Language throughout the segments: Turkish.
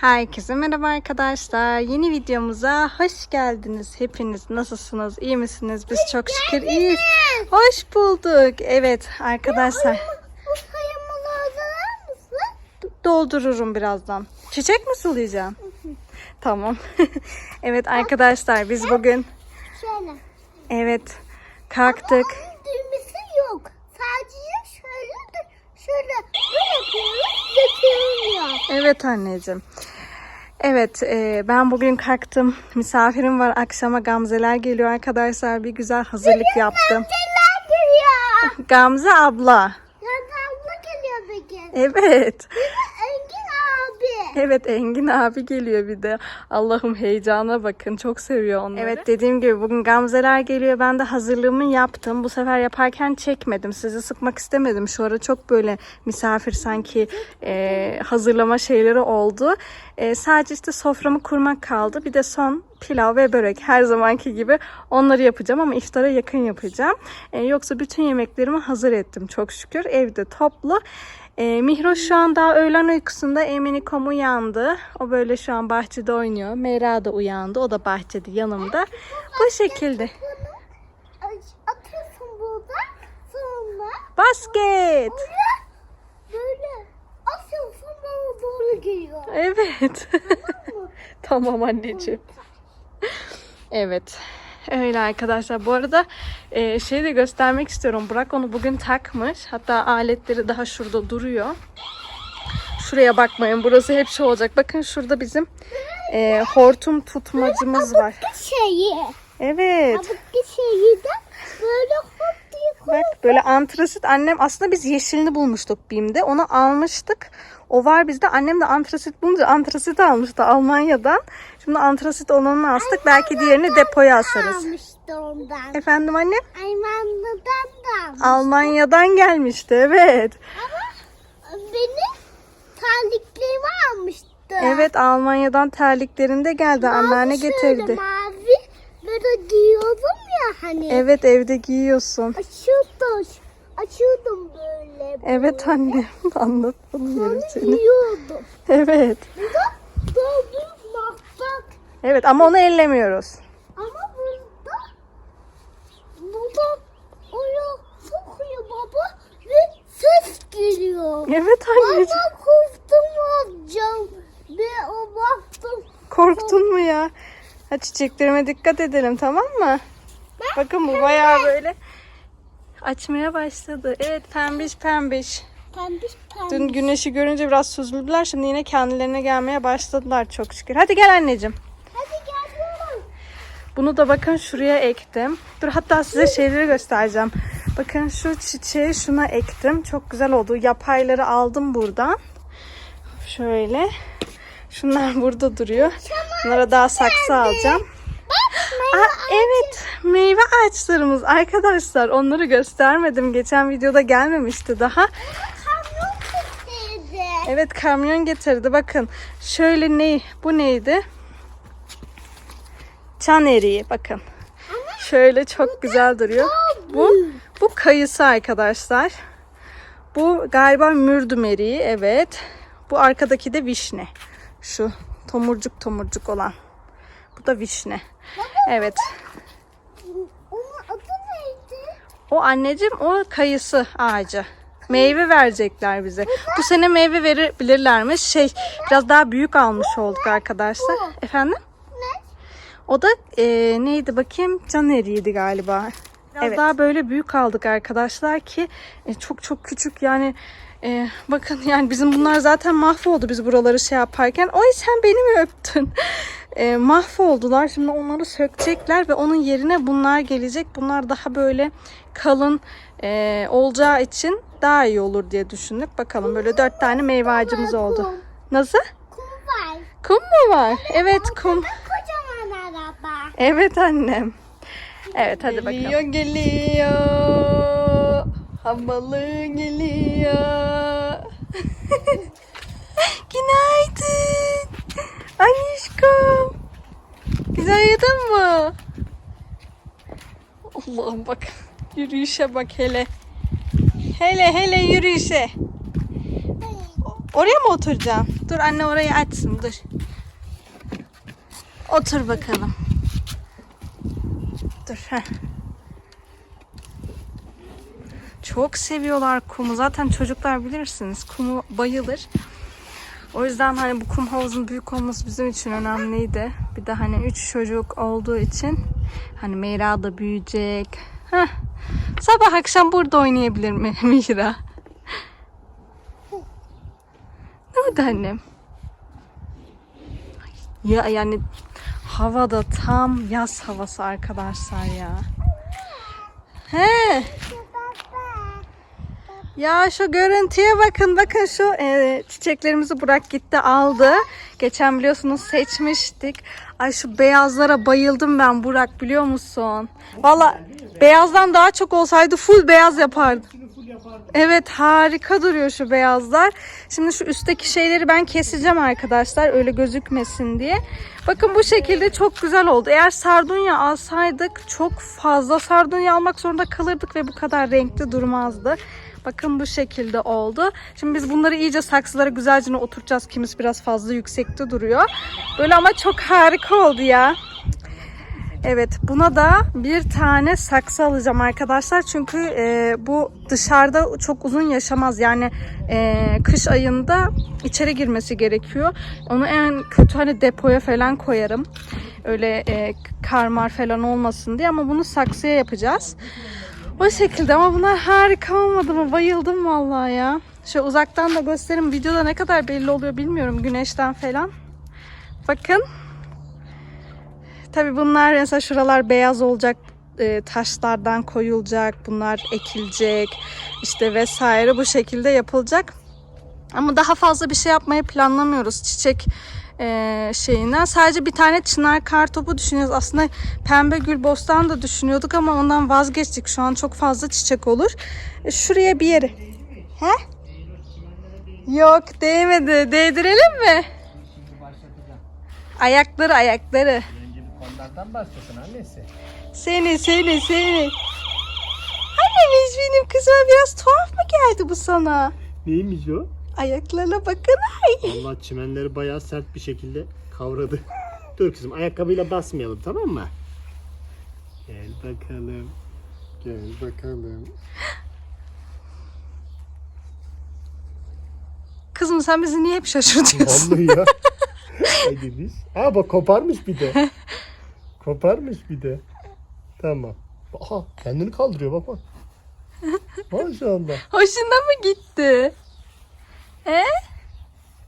Herkese merhaba arkadaşlar. Yeni videomuza hoş geldiniz. Hepiniz nasılsınız? İyi misiniz? Biz çok şükür iyiyiz. Hoş bulduk. Evet arkadaşlar Bu sayımı hazırlar mısın? doldururum birazdan. Çiçek mi sulayacağım? Tamam. evet arkadaşlar biz bugün Şöyle. evet kalktık. Onun düğmesi yok. Sadece şöyle bırakıyoruz dökülüyor. Evet anneciğim. Evet e, ben bugün kalktım. Misafirim var. Akşama Gamzeler geliyor arkadaşlar. Bir güzel hazırlık yaptım. Neler geliyor? Gamze abla. Yanımda geliyor peki. Evet. Abi. Evet Engin abi geliyor bir de. Allah'ım heyecana bakın. Çok seviyor onları. Evet dediğim gibi bugün Gamzeler geliyor. Ben de hazırlığımı yaptım. Bu sefer yaparken çekmedim. Sizi sıkmak istemedim. Şu ara çok böyle misafir sanki e, hazırlama şeyleri oldu. E, sadece işte soframı kurmak kaldı. Bir de son pilav ve börek her zamanki gibi onları yapacağım ama iftara yakın yapacağım. E, yoksa bütün yemeklerimi hazır ettim çok şükür. Evde toplu. E, Mihroş şu an daha öğlen uykusunda Eminikom uyandı. O böyle şu an bahçede oynuyor. Meyra da uyandı. O da bahçede yanımda. Bu şekilde. Atıyorsun burada. Sonra Basket. böyle asıyorsun bana doğru geliyor. Evet. tamam anneciğim. Evet. Öyle arkadaşlar. Bu arada e, şeyi de göstermek istiyorum. Burak onu bugün takmış. Hatta aletleri daha şurada duruyor. Şuraya bakmayın. Burası hep şey olacak. Bakın şurada bizim e, hortum tutmacımız var. Şeyi. Evet. Böyle hop diye Bak böyle antrasit annem aslında biz yeşilini bulmuştuk BİM'de. Onu almıştık. O var bizde. Annem de antrasit bulunca antrasit almıştı Almanya'dan. Şimdi antrasit olanını astık. Belki diğerini depoya asarız. ondan. Efendim annem? Aymanlı'dan da. Almanya'dan gelmişti evet. Ama benim terliklerimi almıştı. Evet Almanya'dan terliklerinde geldi. Anneanne Mavi getirdi. Mavi böyle giyiyordum ya hani. Evet evde giyiyorsun. Açıyordum. Açıyordum böyle. Evet anne anlattım yerim seni. Giyiyordum. Evet. Bu da daha büyük mahbak. Evet ama onu ellemiyoruz. Ama burada burada oraya sokuyor baba ve ses geliyor. Evet anneciğim. Baba korktum alacağım. Ve o baktım. Korktun mu ya? Ha, çiçeklerime dikkat edelim tamam mı? Bakın bu bayağı böyle açmaya başladı. Evet pembiş pembiş. Pembiş pembiş. Dün güneşi görünce biraz süzüldüler. Şimdi yine kendilerine gelmeye başladılar çok şükür. Hadi gel anneciğim. Bunu da bakın şuraya ektim. Dur hatta size şeyleri göstereceğim. Bakın şu çiçeği şuna ektim. Çok güzel oldu. Yapayları aldım buradan. Şöyle. Şunlar burada duruyor. Bunlara daha saksı alacağım. Aa, evet meyve ağaçlarımız arkadaşlar onları göstermedim geçen videoda gelmemişti daha evet kamyon getirdi bakın şöyle ne bu neydi çan eriği bakın şöyle çok güzel duruyor bu bu kayısı arkadaşlar bu galiba mürdüm eriği evet bu arkadaki de vişne şu tomurcuk tomurcuk olan bu da vişne evet Onun adı neydi? O anneciğim o kayısı ağacı. Meyve verecekler bize. Bu sene meyve verebilirlermiş. Şey biraz daha büyük almış olduk arkadaşlar. Efendim? O da e, neydi bakayım? Can eriğiydi galiba. Biraz daha böyle büyük aldık arkadaşlar ki e, çok çok küçük yani e, bakın yani bizim bunlar zaten mahvoldu biz buraları şey yaparken. Oy sen beni mi öptün? E, mahvoldular. Şimdi onları sökecekler ve onun yerine bunlar gelecek. Bunlar daha böyle kalın e, olacağı için daha iyi olur diye düşündük. Bakalım böyle dört tane meyve ağacımız oldu. Nasıl? Kum var. Kum mu var? Evet kum. Kocaman araba. Evet annem. Evet hadi bakalım. Geliyor geliyor. Havalı geliyor. Günaydın. Anişkom. Güzel uyudun mu? Allah'ım bak. Yürüyüşe bak hele. Hele hele yürüyüşe. Oraya mı oturacaksın? Dur anne orayı açsın dur. Otur bakalım. Dur. Heh. Çok seviyorlar kumu. Zaten çocuklar bilirsiniz kumu bayılır. O yüzden hani bu kum havuzun büyük olması bizim için önemliydi. Bir de hani üç çocuk olduğu için hani Meyra da büyüyecek. Heh. Sabah akşam burada oynayabilir mi Mihra? Ne oldu annem? Ya yani havada tam yaz havası arkadaşlar ya. He. Ya şu görüntüye bakın. Bakın şu e, çiçeklerimizi Burak gitti aldı. Geçen biliyorsunuz seçmiştik. Ay şu beyazlara bayıldım ben Burak biliyor musun? Valla beyazdan daha çok olsaydı full beyaz yapardım. Evet harika duruyor şu beyazlar. Şimdi şu üstteki şeyleri ben keseceğim arkadaşlar öyle gözükmesin diye. Bakın bu şekilde çok güzel oldu. Eğer sardunya alsaydık çok fazla sardunya almak zorunda kalırdık ve bu kadar renkli durmazdı. Bakın bu şekilde oldu. Şimdi biz bunları iyice saksılara güzelce oturtacağız. Kimisi biraz fazla yüksekte duruyor. Böyle ama çok harika oldu ya. Evet buna da bir tane saksı alacağım arkadaşlar. Çünkü e, bu dışarıda çok uzun yaşamaz. Yani e, kış ayında içeri girmesi gerekiyor. Onu en kötü hani depoya falan koyarım. Öyle e, karmar falan olmasın diye ama bunu saksıya yapacağız. O şekilde ama bunlar harika olmadı mı? Bayıldım vallahi ya. Şöyle uzaktan da göstereyim. Videoda ne kadar belli oluyor bilmiyorum güneşten falan. Bakın. Tabii bunlar mesela şuralar beyaz olacak e, taşlardan koyulacak, bunlar ekilecek işte vesaire bu şekilde yapılacak. Ama daha fazla bir şey yapmayı planlamıyoruz çiçek e, şeyinden. Sadece bir tane çınar kartopu düşünüyoruz. Aslında pembe gül bostan da düşünüyorduk ama ondan vazgeçtik. Şu an çok fazla çiçek olur. E, şuraya bir yere. He? Yok değmedi. Değdirelim mi? Ayakları ayakları. Konulardan başlasın annesi. Seni seni seni. Annemiş benim kızıma biraz tuhaf mı geldi bu sana? Neymiş o? Ayaklarına bakın ay. Allah çimenleri bayağı sert bir şekilde kavradı. Dur kızım ayakkabıyla basmayalım tamam mı? Gel bakalım. Gel bakalım. Kızım sen bizi niye hep şaşırtıyorsun? Vallahi ya. Hadi biz. Aa bak koparmış bir de. Koparmış bir de. Tamam. Aha kendini kaldırıyor bak bak. Maşallah. Hoşuna mı gitti? He?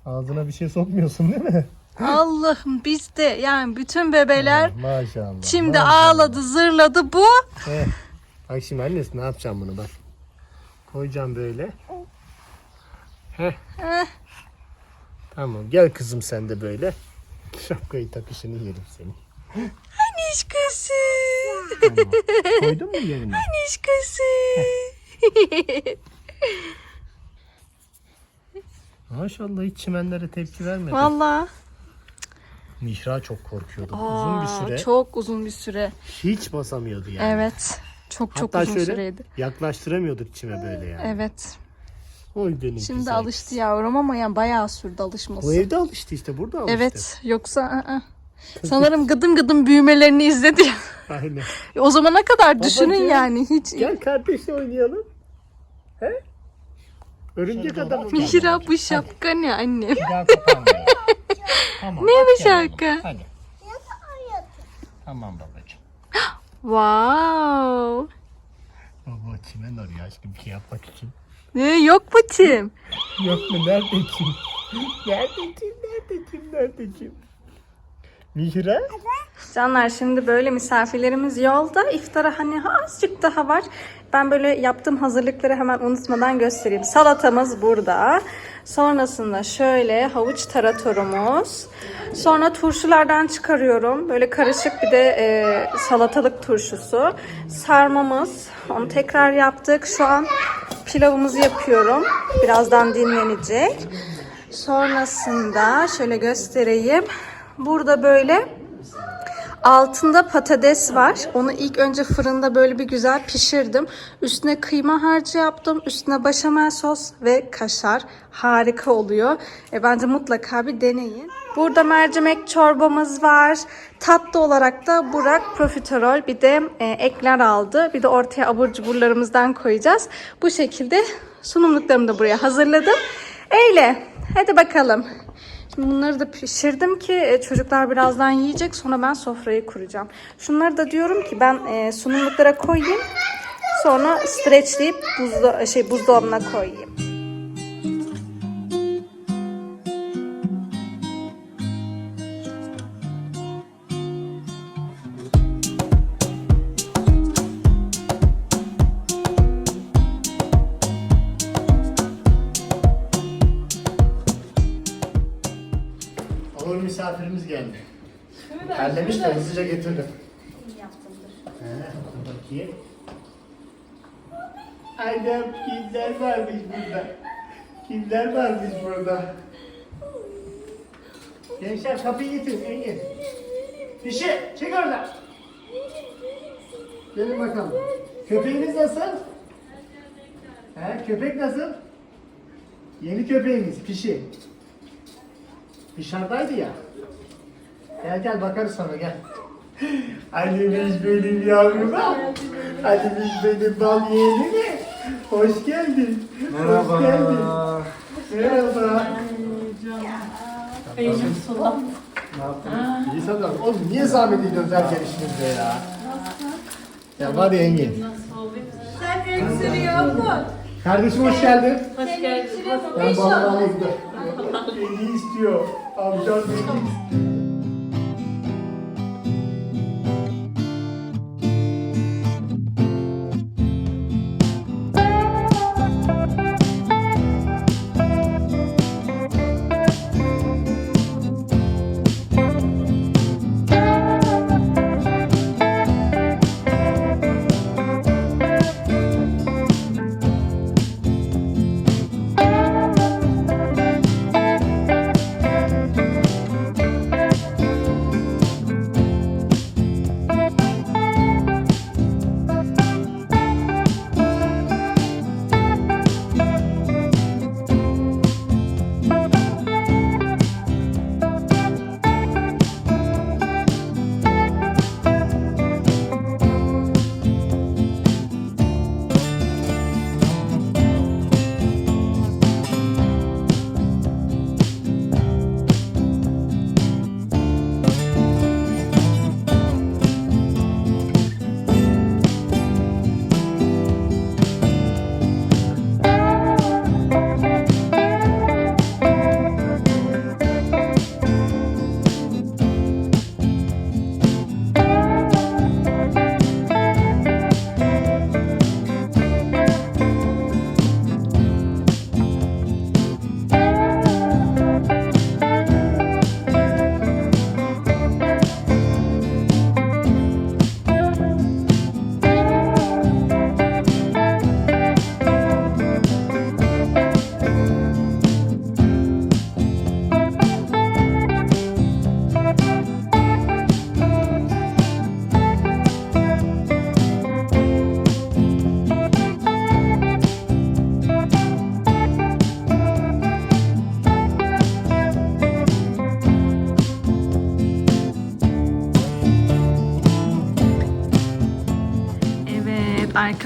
Ağzına bir şey sokmuyorsun değil mi? Allah'ım biz de yani bütün bebeler Maşallah. şimdi maşallah. ağladı zırladı bu. Heh. Bak şimdi annesi ne yapacağım bunu bak. Koyacağım böyle. Heh. Heh. Tamam gel kızım sen de böyle. Şapkayı takışını yerim senin. Anişkası. Koydun mu yerine? Anişkası. Maşallah hiç çimenlere tepki vermedi. Valla. Mihra çok korkuyordu. Uzun bir süre Çok uzun bir süre. hiç basamıyordu yani. Evet. Çok çok Hatta uzun şöyle süreydi. yaklaştıramıyorduk çime böyle yani. Evet. Oy benim Şimdi güzel alıştı yavrum ama yani bayağı sürdü alışması. O evde alıştı işte burada alıştı. Evet. Yoksa ı-ı. Sanırım gıdım gıdım büyümelerini izledi. Aynen. o zamana kadar düşünün Babacığım, yani hiç. Gel kardeşle oynayalım. He? Örümcek adam. Mihra bu şapka ne annem? Tamam. Ne bu şapka? Hadi. Tamam babacığım. Wow. Baba çimen arıyor aşkım bir şey yapmak için. Ne yok mu? Yok mu? Nerede kim? Nerede kim? Nerede kim? Nerede kim? Mihra? Canlar şimdi böyle misafirlerimiz yolda. İftara hani azıcık daha var. Ben böyle yaptığım hazırlıkları hemen unutmadan göstereyim. Salatamız burada. Sonrasında şöyle havuç taratorumuz. Sonra turşulardan çıkarıyorum. Böyle karışık bir de e, salatalık turşusu. Sarmamız. Onu tekrar yaptık. Şu an pilavımızı yapıyorum. Birazdan dinlenecek. Sonrasında şöyle göstereyim. Burada böyle Altında patates var. Onu ilk önce fırında böyle bir güzel pişirdim. Üstüne kıyma harcı yaptım. Üstüne başamel sos ve kaşar. Harika oluyor. E, bence mutlaka bir deneyin. Burada mercimek çorbamız var. Tatlı olarak da Burak profiterol bir de e, ekler aldı. Bir de ortaya abur cuburlarımızdan koyacağız. Bu şekilde sunumluklarımı da buraya hazırladım. Öyle. Hadi bakalım. Şimdi bunları da pişirdim ki e, çocuklar birazdan yiyecek. Sonra ben sofrayı kuracağım. Şunları da diyorum ki ben e, sunumluklara koyayım. Sonra streçleyip buzda şey buzdolabına koyayım. Hızlıca getirdim. He, bakayım. Annem kimler varmış burada? Kimler varmış burada? Gençler kapıyı getir Engin. Dişi çık oradan. Gelin bakalım. Köpeğiniz nasıl? He, köpek nasıl? Yeni köpeğimiz Pişi. Dışarıdaydı ya. Gel gel bakarız sonra gel. Annemiz benim yavruma. Annemiz benim bal yeğenime. Hoş geldin. Merhaba. Hoş geldin. Merhaba. Elim sulam. Ne yaptın? İyi sanırım. Oğlum niye zahmet ediyorsun her gelişimizde ya? Ya var ya Engin. Sen öksürüyorsun. Kardeşim hoş geldin. Hoş geldin. Ben babamı alayım da. Beni istiyor. Amcam beni istiyor.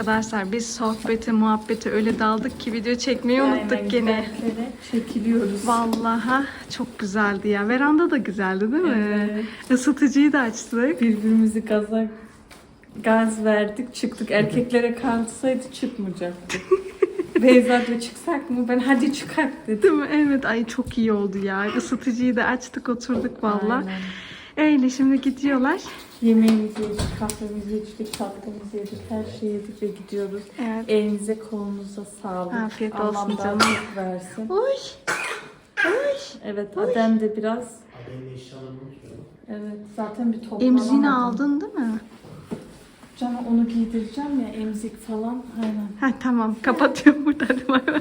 Arkadaşlar biz sohbete muhabbete öyle daldık ki video çekmeyi unuttuk gene. Çekiliyoruz. Vallahi çok güzeldi ya. Veranda da güzeldi değil mi? Isıtıcıyı da açtık. Birbirimizi gaza gaz verdik çıktık. Erkeklere kalsaydı çıkmayacaktık. Beyza'yla çıksak mı? Ben hadi çıkak dedim. Değil mi? Evet ay çok iyi oldu ya. Isıtıcıyı da açtık oturduk vallahi. Aynen. Öyle şimdi gidiyorlar. Yemeğimizi yedik, kahvemizi içtik, tatlımızı yedik, her şeyi yedik ve gidiyoruz. Evet. Elinize kolunuza sağlık. Afiyet Allah olsun canım. çok versin. Oy. Evet Adem de biraz eşyalarımı unutuyorum. evet zaten bir toplanamadım. Emzini aldın değil mi? Canım onu giydireceğim ya emzik falan. Aynen. Ha tamam kapatıyorum burada hadi bay bay.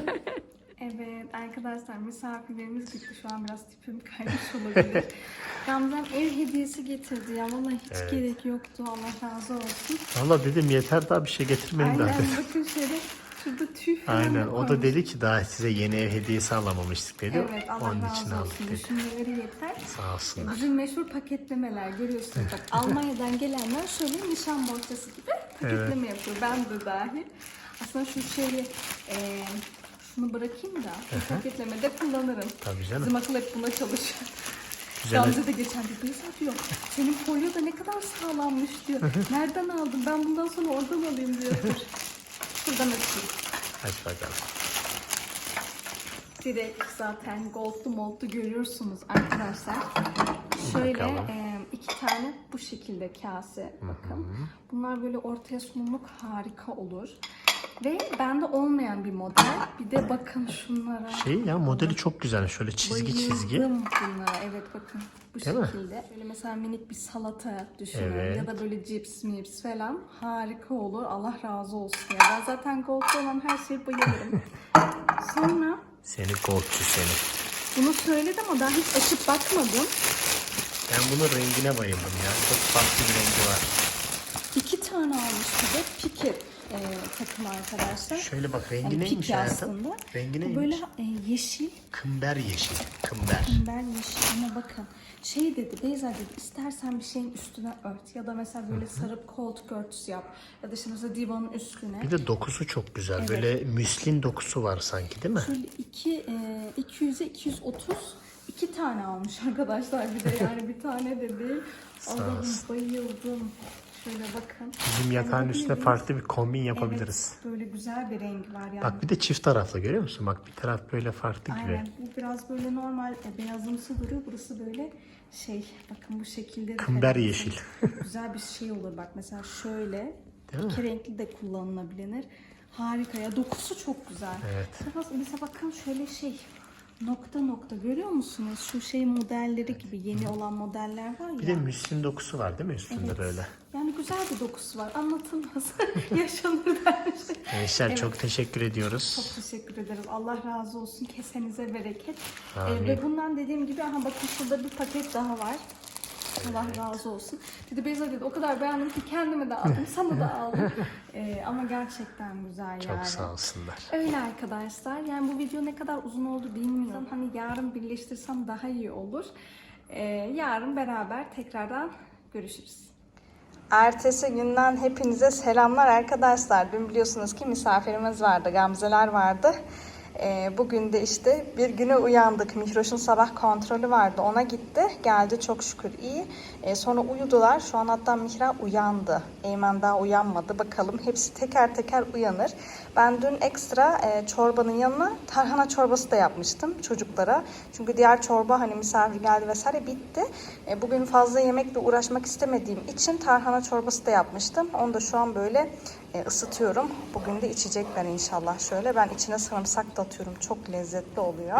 Evet arkadaşlar misafirlerimiz gitti. Şu an biraz tipim kaymış olabilir. Gamze'm ev hediyesi getirdi ya. Vallahi hiç Evet. gerek yoktu. Allah razı olsun. Valla dedim yeter daha bir şey getirmeyin Aynen daha. bakın şöyle şurada tüy falan Aynen o da dedi ki daha size yeni ev hediyesi alamamıştık dedi. Evet Allah Onun için razı aldık olsun. Düşünmeleri yeter. Sağ olsunlar. Bizim meşhur paketlemeler görüyorsunuz bak Almanya'dan gelenler şöyle nişan bohçası gibi paketleme yapıyor. Ben de dahil. Aslında şu şeyi e, şunu bırakayım da paketlemede kullanırım. Tabii canım. Bizim akıl hep buna çalışıyor. Gamze de geçen bir Beyza diyor. Senin folyo da ne kadar sağlammış diyor. Nereden aldın? Ben bundan sonra oradan alayım diyor. Şuradan açayım. Hadi bakalım. Direkt zaten goldlu moldlu görüyorsunuz arkadaşlar. Şöyle Bakalım. e, iki tane bu şekilde kase bakın. Bunlar böyle ortaya sunumluk harika olur. Ve bende olmayan bir model. Bir de bakın şunlara. Şey ya modeli çok güzel. Şöyle çizgi çizgi. Bayıldım bunlara. Evet bakın bu Değil mi? şekilde. Şöyle mesela minik bir salata düşünün Evet. ya da böyle cips mips falan harika olur. Allah razı olsun ya. Ben zaten goldlu olan her şeye bayılırım. Sonra Seni goldçu seni. bunu söyledim ama daha hiç açıp bakmadım. Ben bunun rengine bayıldım ya. Çok farklı bir rengi var. İki tane almış bir de piki e, takım arkadaşlar. Şöyle bak rengi Yani neymiş hayatım? aslında. Rengi Bu neymiş? böyle e, yeşil, Kımber yeşil. Kımber. ben yeşil ama bakın şey dedi Beyza dedi istersen bir şeyin üstüne ört ya da mesela böyle sarıp koltuk örtüsü yap ya da işte mesela divanın üstüne. Bir de dokusu çok güzel. Böyle müslin dokusu var sanki değil mi? Şöyle iki, e, 200'e 230 iki tane almış arkadaşlar bir de yani bir tane de değil. Allah'ım bayıldım. Şöyle bakın. Bizim yatağın Yani üstüne farklı bir kombin yapabiliriz. Evet, böyle güzel bir renk var yani. Bak bir de çift taraflı görüyor musun? Bak bir taraf böyle farklı gibi. Aynen bu biraz böyle normal e, beyazımsı duruyor. Burası böyle şey bakın bu şekilde de Kımber yeşil. güzel bir şey olur bak mesela şöyle Değil mi? iki renkli de kullanılabilir. Harika ya dokusu çok güzel. Evet. Biraz mesela bakın şöyle şey nokta nokta görüyor musunuz? Şu şey modelleri gibi yeni olan modeller var ya. Bir de müslin dokusu var değil mi üstünde Evet. böyle? Yani güzel bir dokusu var. Anlatılmaz. Yaşanır bence. Gençler Evet. çok teşekkür ediyoruz. Çok teşekkür ederiz. Allah razı olsun. Kesenize bereket. Ee, Amin. ve bundan dediğim gibi aha bakın şurada bir paket daha var. Allah razı olsun. Dedi Beyza dedi o kadar beğendim ki kendime de aldım. sana da aldım. Ee, ama gerçekten güzel Çok yani. sağ olsunlar. Öyle arkadaşlar. Yani bu video ne kadar uzun oldu bilmiyorum. Hani yarın birleştirsem daha iyi olur. Ee, yarın beraber tekrardan görüşürüz. Ertesi günden hepinize selamlar arkadaşlar. Dün biliyorsunuz ki misafirimiz vardı, Gamzeler vardı. Ee, bugün de işte bir güne uyandık. Mihroş'un sabah kontrolü vardı. Ona gitti. Geldi çok şükür iyi. Ee, sonra uyudular. Şu an hatta Mihra uyandı. Eymen daha uyanmadı. Bakalım hepsi teker teker uyanır. Ben dün ekstra e, çorbanın yanına tarhana çorbası da yapmıştım çocuklara. Çünkü diğer çorba hani misafir geldi vesaire bitti. E, bugün fazla yemekle uğraşmak istemediğim için tarhana çorbası da yapmıştım. Onu da şu an böyle e, ısıtıyorum. Bugün de içecekler inşallah şöyle. Ben içine sarımsak da atıyorum. Çok lezzetli oluyor.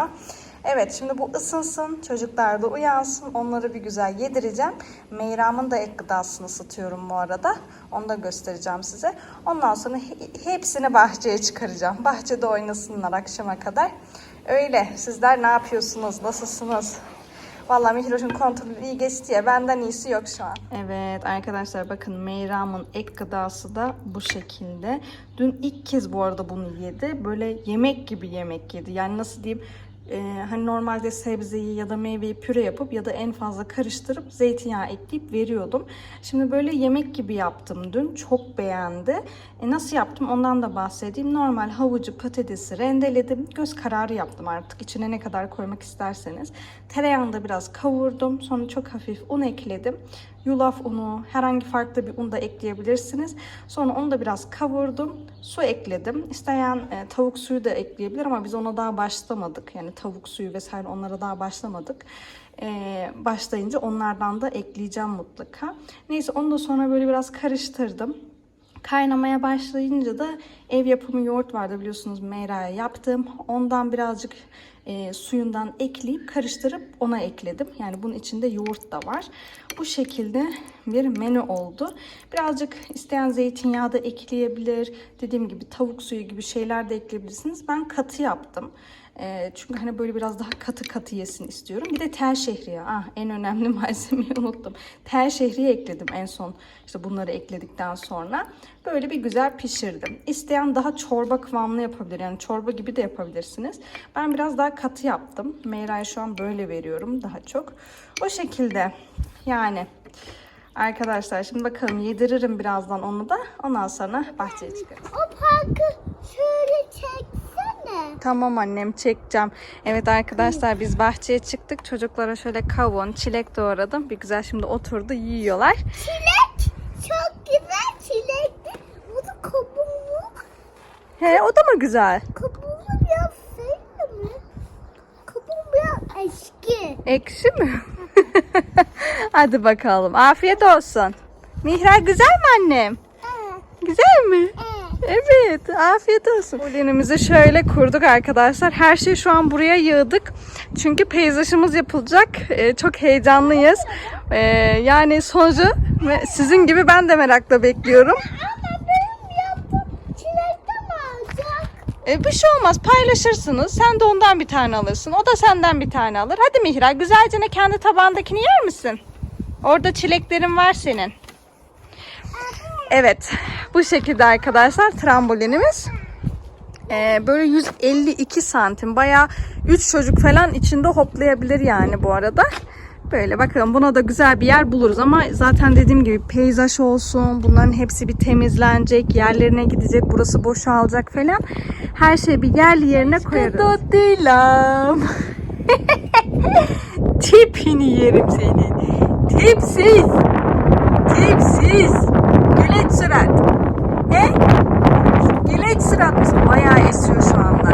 Evet şimdi bu ısınsın. Çocuklar da uyansın. Onları bir güzel yedireceğim. Meyramın da ek gıdasını ısıtıyorum bu arada. Onu da göstereceğim size. Ondan sonra he- hepsini bahçeye çıkaracağım. Bahçede oynasınlar akşama kadar. Öyle. Sizler ne yapıyorsunuz? Nasılsınız? Vallahi Mihroş'un kontrolü iyi geçti ya. Benden iyisi yok şu an. Evet arkadaşlar bakın Meyram'ın ek gıdası da bu şekilde. Dün ilk kez bu arada bunu yedi. Böyle yemek gibi yemek yedi. Yani nasıl diyeyim e, hani normalde sebzeyi ya da meyveyi püre yapıp ya da en fazla karıştırıp zeytinyağı ekleyip veriyordum. Şimdi böyle yemek gibi yaptım dün. Çok beğendi. E, nasıl yaptım ondan da bahsedeyim. Normal havucu patatesi rendeledim. Göz kararı yaptım artık. İçine ne kadar koymak isterseniz. Tereyağında biraz kavurdum. Sonra çok hafif un ekledim. Yulaf unu, herhangi farklı bir un da ekleyebilirsiniz. Sonra onu da biraz kavurdum. Su ekledim. İsteyen e, tavuk suyu da ekleyebilir ama biz ona daha başlamadık. Yani tavuk suyu vesaire onlara daha başlamadık. E, başlayınca onlardan da ekleyeceğim mutlaka. Neyse onu da sonra böyle biraz karıştırdım. Kaynamaya başlayınca da ev yapımı yoğurt vardı biliyorsunuz Meyra'ya yaptım. Ondan birazcık e, suyundan ekleyip karıştırıp ona ekledim. Yani bunun içinde yoğurt da var. Bu şekilde bir menü oldu. Birazcık isteyen zeytinyağı da ekleyebilir. Dediğim gibi tavuk suyu gibi şeyler de ekleyebilirsiniz. Ben katı yaptım. Ee, çünkü hani böyle biraz daha katı katı yesin istiyorum. Bir de tel şehriye. Ah en önemli malzemeyi unuttum. Tel şehriye ekledim en son. İşte bunları ekledikten sonra. Böyle bir güzel pişirdim. İsteyen daha çorba kıvamlı yapabilir. Yani çorba gibi de yapabilirsiniz. Ben biraz daha katı yaptım. Meyra'ya şu an böyle veriyorum daha çok. O şekilde. Yani arkadaşlar şimdi bakalım yediririm birazdan onu da. Ondan sonra bahçeye çıkarız. O parkı şöyle çeksene. Tamam annem çekeceğim. Evet arkadaşlar biz bahçeye çıktık. Çocuklara şöyle kavun, çilek doğradım. Bir güzel şimdi oturdu yiyorlar. Çilek. Çok güzel çilekti. Bu da kabuğu. He o da mı güzel? Kabuğu biraz sevdi mi? Kabuğu biraz eski. Ekşi mi? Hadi bakalım. Afiyet olsun. Mihra güzel mi annem? Evet. Güzel mi? Evet. Evet, afiyet olsun. Polenimizi şöyle kurduk arkadaşlar. Her şeyi şu an buraya yığdık. Çünkü peyzajımız yapılacak. Ee, çok heyecanlıyız. Ee, yani sonucu sizin gibi ben de merakla bekliyorum. Ee, bir şey olmaz, paylaşırsınız. Sen de ondan bir tane alırsın. O da senden bir tane alır. Hadi Mihra, güzelce ne kendi tabağındakini yer misin? Orada çileklerin var senin. Evet, bu şekilde arkadaşlar trambolinimiz. Ee, böyle 152 santim. Baya 3 çocuk falan içinde hoplayabilir yani bu arada. Böyle bakalım buna da güzel bir yer buluruz ama zaten dediğim gibi peyzaj olsun. Bunların hepsi bir temizlenecek. Yerlerine gidecek. Burası boşalacak falan. Her şeyi bir yerli yerine koyarız. Tipini yerim senin. Tipsiz. Tipsiz. Güleç surat. He? Güleç mısın? Bayağı esiyor şu anda.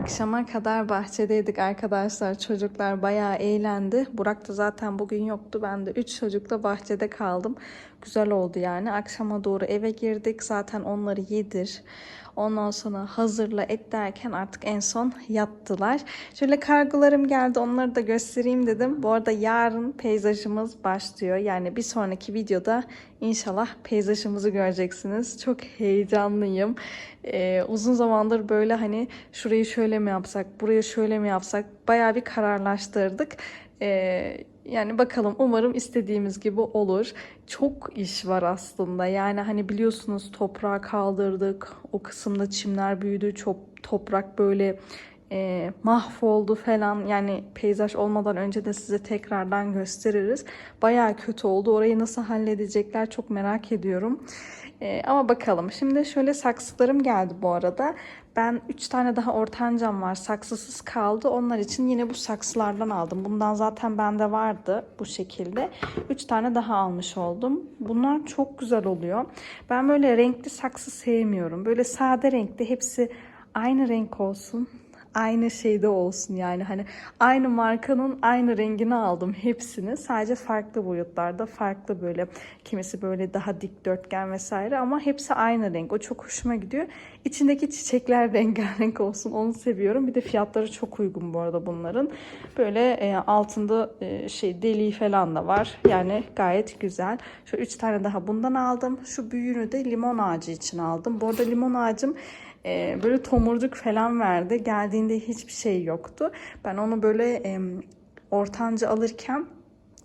Akşama kadar bahçedeydik arkadaşlar. Çocuklar bayağı eğlendi. Burak da zaten bugün yoktu. Ben de 3 çocukla bahçede kaldım. Güzel oldu yani. Akşama doğru eve girdik. Zaten onları yedir. Ondan sonra hazırla et derken artık en son yattılar. Şöyle kargolarım geldi. Onları da göstereyim dedim. Bu arada yarın peyzajımız başlıyor. Yani bir sonraki videoda inşallah peyzajımızı göreceksiniz. Çok heyecanlıyım. Ee, uzun zamandır böyle hani şurayı şöyle mi yapsak, burayı şöyle mi yapsak bayağı bir kararlaştırdık. Ee, yani bakalım umarım istediğimiz gibi olur. Çok iş var aslında. Yani hani biliyorsunuz toprağı kaldırdık. O kısımda çimler büyüdü. Çok toprak böyle e, mahvoldu falan. Yani peyzaj olmadan önce de size tekrardan gösteririz. Bayağı kötü oldu. Orayı nasıl halledecekler çok merak ediyorum. E, ama bakalım. Şimdi şöyle saksılarım geldi bu arada. Ben 3 tane daha ortancam var. Saksısız kaldı. Onlar için yine bu saksılardan aldım. Bundan zaten bende vardı bu şekilde. 3 tane daha almış oldum. Bunlar çok güzel oluyor. Ben böyle renkli saksı sevmiyorum. Böyle sade renkli hepsi aynı renk olsun aynı şeyde olsun yani. Hani aynı markanın aynı rengini aldım hepsini. Sadece farklı boyutlarda farklı böyle kimisi böyle daha dikdörtgen vesaire ama hepsi aynı renk. O çok hoşuma gidiyor. İçindeki çiçekler rengarenk olsun onu seviyorum. Bir de fiyatları çok uygun bu arada bunların. Böyle e, altında e, şey deliği falan da var. Yani gayet güzel. Şu üç tane daha bundan aldım. Şu büyüğünü de limon ağacı için aldım. Bu arada limon ağacım e, böyle tomurcuk falan verdi. Geldiğinde hiçbir şey yoktu. Ben onu böyle e, ortanca alırken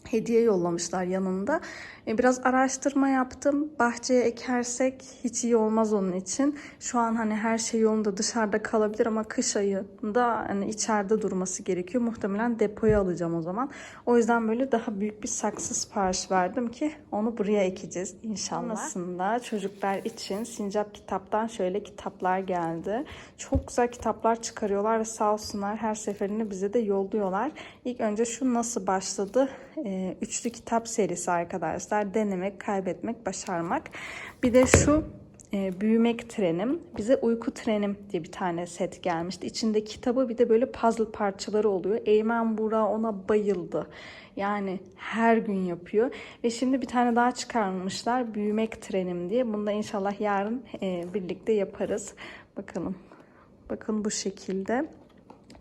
hediye yollamışlar yanında. E, biraz araştırma yaptım. Bahçeye ekersek hiç iyi olmaz onun için. Şu an hani her şey yolunda dışarıda kalabilir ama kış ayında hani içeride durması gerekiyor. Muhtemelen depoya alacağım o zaman. O yüzden böyle daha büyük bir saksı sipariş verdim ki onu buraya ekeceğiz inşallah. Sonrasında çocuklar için Sincap kitaptan şöyle kitaplar geldi. Çok güzel kitaplar çıkarıyorlar ve sağ olsunlar her seferinde bize de yolluyorlar. İlk önce şu nasıl başladı? Ee, üçlü kitap serisi arkadaşlar. Denemek, kaybetmek, başarmak. Bir de şu e, büyümek trenim. Bize uyku trenim diye bir tane set gelmişti. İçinde kitabı bir de böyle puzzle parçaları oluyor. Eymen Buğra ona bayıldı. Yani her gün yapıyor. Ve şimdi bir tane daha çıkarmışlar. Büyümek trenim diye. Bunu da inşallah yarın e, birlikte yaparız. Bakalım. Bakın bu şekilde.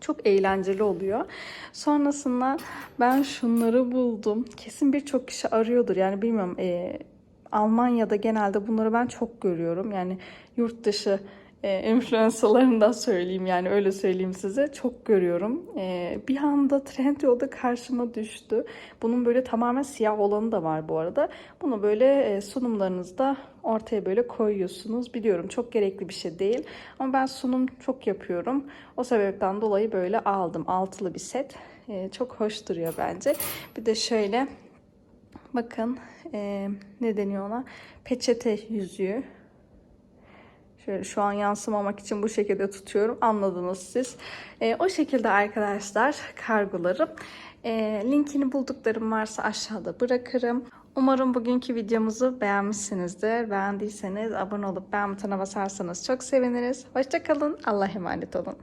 Çok eğlenceli oluyor. Sonrasında ben şunları buldum. Kesin birçok kişi arıyordur. Yani bilmiyorum e, Almanya'da genelde bunları ben çok görüyorum. Yani yurt dışı e, influencerlarından söyleyeyim yani öyle söyleyeyim size. Çok görüyorum. E, bir anda Trendyol'da karşıma düştü. Bunun böyle tamamen siyah olanı da var bu arada. Bunu böyle e, sunumlarınızda ortaya böyle koyuyorsunuz. Biliyorum çok gerekli bir şey değil. Ama ben sunum çok yapıyorum. O sebepten dolayı böyle aldım. Altılı bir set. E, çok hoş duruyor bence. Bir de şöyle bakın e, ne deniyor ona? Peçete yüzüğü. Şöyle şu an yansımamak için bu şekilde tutuyorum. Anladınız siz. E, o şekilde arkadaşlar kargolarım. E, linkini bulduklarım varsa aşağıda bırakırım. Umarım bugünkü videomuzu beğenmişsinizdir. Beğendiyseniz abone olup beğen butonuna basarsanız çok seviniriz. Hoşçakalın. Allah'a emanet olun.